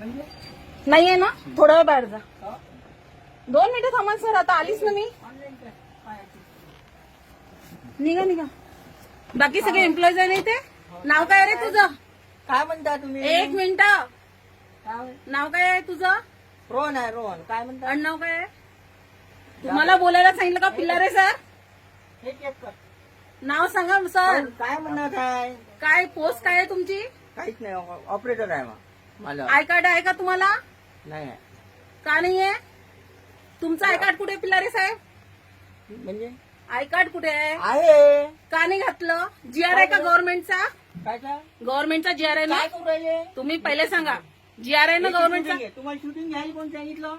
नाहीये ना? थोडा वेळ बाहेर जा. दोन मिनिटं थांबा सर. आता आलीच ना मी? काय काय? निघा निघा. बाकी सगळे एम्प्लॉईज आहे ना इथे? नाव काय रे तुझं? काय म्हणता तुम्ही? एक मिनिट. काय? नाव काय आहे तुझं? रोहन आहे रोहन. काय म्हणता? आडनाव काय आहे? तुम्हाला बोलायला सांगितलं का पिल्लारे सर? हे चेक कर. नाव सांगा सर. काय म्हणत आहे काय पोस्ट काय आहे तुमची? काहीच नाही ऑपरेटर आहे मग. मला. आय कार्ड आहे का तुम्हाला? नाही. आहे का नाहीये? तुमचं आय कार्ड कुठे पिल्लारे साहेब? म्हणजे? आय कार्ड कुठे आहे? आहे. का नाही घातलं? जी आर आहे का गव्हर्नमेंटचा काय काय गव्हर्नमेंटचा जी आर आहे ना? काय करू राहिले? तुम्ही पहिले सांगा. जी आर आहे ना गव्हर्नमेंटचा शूटिंग आहे. तुम्हाला शूटिंग घ्यायला कोण सांगितलं?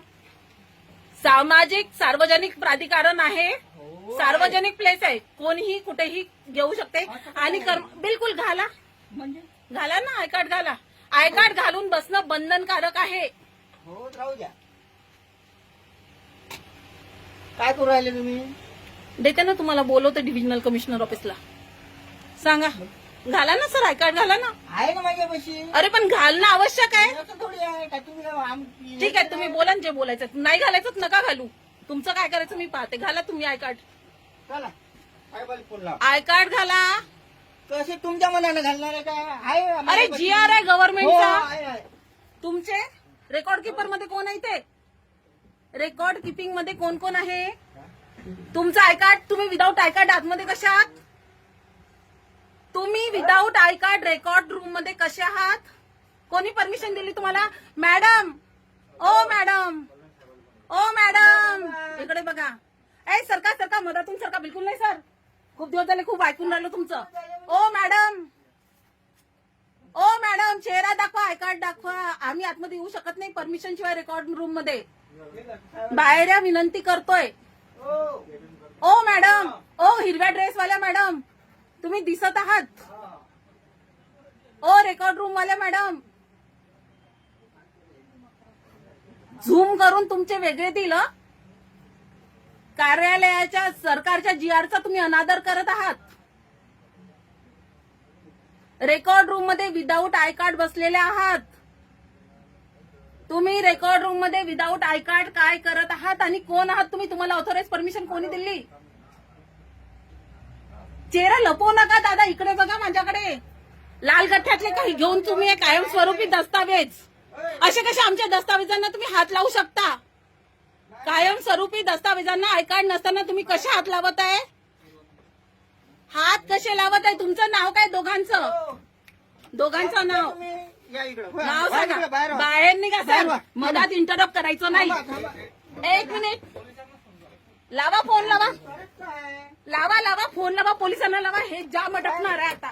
सामाजिक सार्वजनिक प्राधिकरण आहे. हो. सार्वजनिक प्लेस आहे. कोणीही कुठेही घेऊ शकते. आणि कर्म बिलकुल घाला. म्हणजे? घाला ना आय कार्ड घाला. आय कार्ड घालून बसणं बंधनकारक आहे. हो राहू द्या. काय करू राहिले तुम्ही? देते ना तुम्हाला बोलवते डिव्हिजनल कमिशनर ऑफिसला सांगा. घाला ना सर आय कार्ड घाला ना. आहे ना माझ्यापाशी अरे पण घालणं आवश्यक आहे. असं थोडी आहे का तुम्ही काय आम- ठीक आहे तुम्ही बोला ना जे बोलायचं. नाही घालायचं तर नका घालू. तुमचं काय करायचं मी पाहते. घाला तुम्ही आय कार्ड चला. काय बाई फोन लाव. आय कार्ड घाला. कसे तुमच्या मनानं घालणार आहे काय आहे अरे. जी आर आहे हो, गव्हर्नमेंटचा आहे, आहे. तुमचे? रेकॉर्ड किपरमध्ये कोण आहे ते? रेकॉर्ड किपिंगमध्ये कोण कोण आहे? तुमचं आय कार्ड तुम्ही विदाऊट आय कार्ड आतमध्ये कसे आहात? तुम्ही विदाऊट आय कार्ड रेकॉर्ड रूममध्ये कसे आहात? कोणी परमिशन दिली तुम्हाला? मॅडम ओ मॅडम ओ मॅडम इकडे बघा. ए सरका सरका मधातून सरका बिलकुल नाही सर. खूप दिवस झाले खूप ऐकून राहिलो तुमचं. ओ मॅडम. ओ मॅडम चेहरा दाखवा आय कार्ड दाखवा. आम्ही आतमध्ये येऊ शकत नाही परमिशन शिवाय रेकॉर्ड रूममध्ये. बाहेर विनंती करतोय. ओ मॅडम. ओ हिरव्या ड्रेस वाल्या मॅडम. तुम्ही दिसत आहात. ओ रेकॉर्ड रूम वाल्या मॅडम. झूम करून तुमचे वेगळे दिलं. कार्यालयाच्या सरकारच्या जी आरचा तुम्ही अनादर करत आहात. रेकॉर्ड रूममध्ये विदाऊट आय कार्ड बसलेले आहात. तुम्ही रेकॉर्ड रूममध्ये विदाऊट आय कार्ड काय करत आहात आणि कोण आहात? तुम्ही तुम्हाला ऑथोराईज परमिशन कोणी दिली? चेहरा लपवू नका दादा इकडे बघा माझ्याकडे. लाल गठ्ठ्यातले काही घेऊन तुम्ही कायमस्वरूपी दस्तावेज. असे कसे आमच्या दस्तावेजांना तुम्ही हात लावू शकता? कायमस्वरूपी दस्तावेजांना आय कार्ड नसताना तुम्ही कसे हात लावत आहे? हात कसे लावत आहे? तुमचं नाव काय दोघांचं? दोघांचं नाव. तुम्ही या इकडे नाव बाहेर सांगा बाहेर निघा सर. मधात इंटरप्ट करायचं नाही. एक मिनिट लावा फोन लावा? लावा लावा फोन लावा. पोलिसांना लावा. हे जाम अटकणार आहे आता.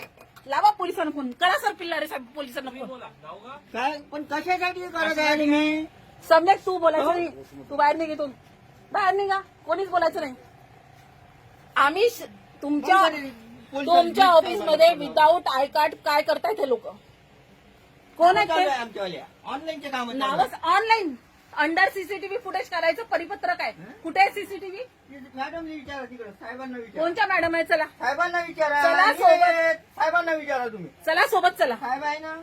लावा पोलिसांना फोन करा सर पिल्लारे साहेब पोलिसांना फोन काय पण कशासाठी करत आहे तुम्ही? सम्यक तू बोलायचं नाही. तू बाहेर निघ इथून. बाहेर निघा. कोणीच बोलायचं नाही. आम्ही श- तुमच्या तुमच्या ऑफिसमध्ये विदाऊट आय कार्ड काय करतायत हे लोक? कोण आहेत ते? आमच्यावाल्या ऑनलाईनचे काम नावच ऑनलाईन अंडर सीसीटीव्ही फुटेज करायचं परिपत्रक आहे. कुठे आहे सीसीटीव्ही मॅडमने विचारा तिकडे. साहेबांना विचारा. कोणत्या मॅडम आहे चला. साहेबांना विचारा. चला सोबत. साहेबांना विचारा तुम्ही. चला सोबत चला. साहेब आहे ना?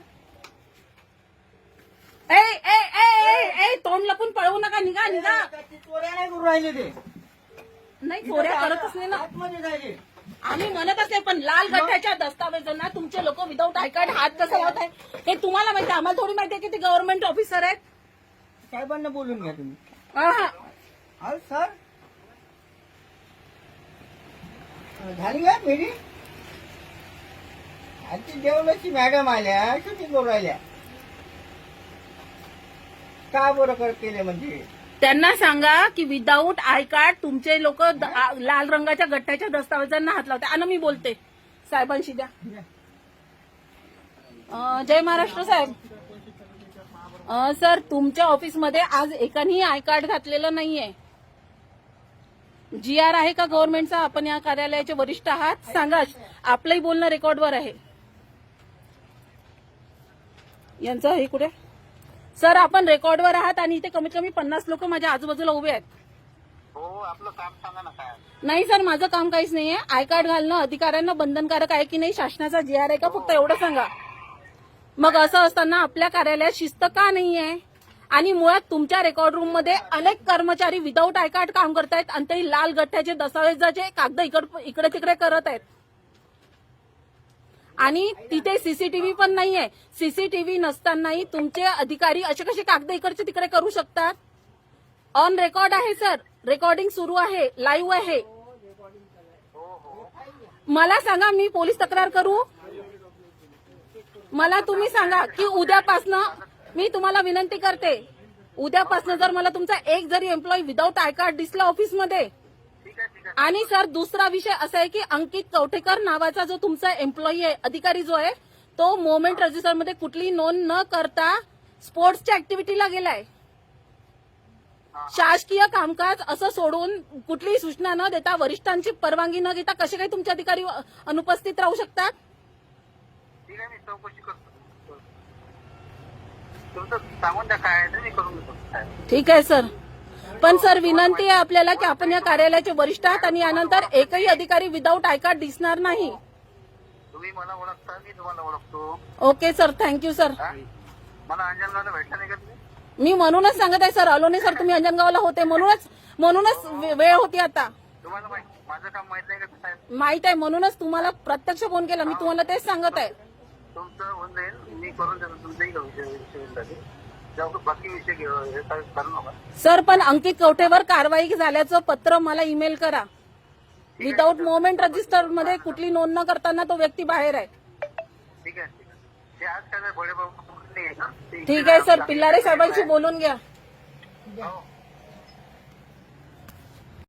ए ए ए ए ए तोंड लपून पळवू नका निघा निघा. ते चोऱ्या नाही करू राहिले ते. नाही चोऱ्या करतच नाही ना. आतमध्ये जायचे. आम्ही म्हणतच नाही पण लाल गठ्ठ्याच्या दस्तावेजांना तुमचे लोक विदाऊट आय कार्ड हात कसं लावत आहे हे तुम्हाला माहिती आहे आम्हाला थोडी माहिती आहे की ते गव्हर्नमेंट ऑफिसर आहेत. साहेबांना बोलून घ्या तुम्ही. आहा. अहो सर. झाली का मेरी आजची जेवणाची मॅडम आल्या शूटिंग करू राहिल्या. का बरं कर केले म्हणजे? त्यांना सांगा की विदाऊट आय कार्ड तुमचे लोक लाल रंगाच्या गठ्ठ्याच्या दस्तावेजांना हात लावते आणि मी बोलते. साहेबांशी द्या. अं, जय महाराष्ट्र साहेब. अं, सर तुमच्या ऑफिसमध्ये आज एकानेही आय कार्ड घातलेलं नाहीये. जी आर आहे का गव्हर्नमेंटचा? आपण या कार्यालयाचे वरिष्ठ आहात. सांगा आपलंही बोलणं रेकॉर्डवर आहे. यांचं हे कुठे? सर आपण रेकॉर्डवर आहात आणि इथे कमीत कमी पन्नास लोक माझ्या आजूबाजूला उभे आहेत. हो आपलं काम सांगा ना काय? नाही सर माझं काम काहीच नाहीये. आय कार्ड घालणं अधिकाऱ्यांना बंधनकारक आहे की नाही शासनाचा जी आर आहे का? फक्त एवढं सांगा. मग असं असताना आपल्या कार्यालयात शिस्त का नाही आहे आणि मुळात तुमच्या रेकॉर्ड रूममध्ये अनेक कर्मचारी विदाऊट आय कार्ड काम करतायत आणि ते लाल गठ्ठ्याचे दस्तावेजाचे कागद इकड इकडे तिकडे करत आहेत. आणि तिथे सीसीटीव्ही पण नाहीये. सीसीटीव्ही नसतानाही तुमचे अधिकारी असे कसे कागद इकडचे तिकडे करू शकतात? ऑन रेकॉर्ड आहे सर रेकॉर्डिंग सुरू आहे लाईव्ह आहे. मला सांगा मी पोलीस तक्रार करू? मला तुम्ही सांगा की उद्यापासनं मी तुम्हाला विनंती करते. उद्यापासनं जर मला तुमचा एक जरी एम्प्लॉई विदाऊट आय कार्ड दिसला ऑफिसमध्ये आणि सर दुसरा विषय असा आहे की अंकित कवठेकर नावाचा जो तुमचा एम्प्लॉई आहे अधिकारी जो आहे तो मोमेंट रजिस्टरमध्ये कुठली नोंद न करता स्पोर्ट्सच्या ऍक्टिव्हिटीला गेलाय. शासकीय कामकाज असं सोडून कुठलीही सूचना न देता वरिष्ठांची परवानगी न घेता कसे काही तुमचे अधिकारी अनुपस्थित राहू शकतात? ठीक आहे सर. पण सर विनंती आहे आपल्याला की आपण या कार्यालयाचे वरिष्ठ आहात आणि यानंतर एकही अधिकारी विदाऊट आय कार्ड दिसणार नाही. तुम्ही मला ओळखता मी तुम्हाला ओळखतो. ओके सर थँक्यू सर हा? मला अंजनगावला भेटला नाही का तुम्ही? मी म्हणूनच सांगत आहे सर आलो नाही सर तुम्ही अंजनगावला होते म्हणूनच म्हणूनच वे- वेळ होती आता. तुम्हाला माहीत माझं काम माहीत नाही का कसं आहे माहीत आहे म्हणूनच तुम्हाला प्रत्यक्ष फोन केला. मी तुम्हाला तेच सांगत आहे. तुमचं होऊन जाईल मी करून देतो तुमचंही का विषय विषय जेव्हा बाकी विषय घेऊ हे काय करू नका. सर पण अंकित कवठेवर कारवाई झाल्याचं पत्र मला ईमेल करा. विदाऊट मोमेंट रजिस्टरमध्ये कुठली नोंद न करताना तो व्यक्ती बाहेर आहे. ठीक आहे ठीक आहे. ते आज काय भोळे बाबू नाही आहे का ते ठीक आहे सर. पिल्लारे साहेबांशी बोलून घ्या. हो.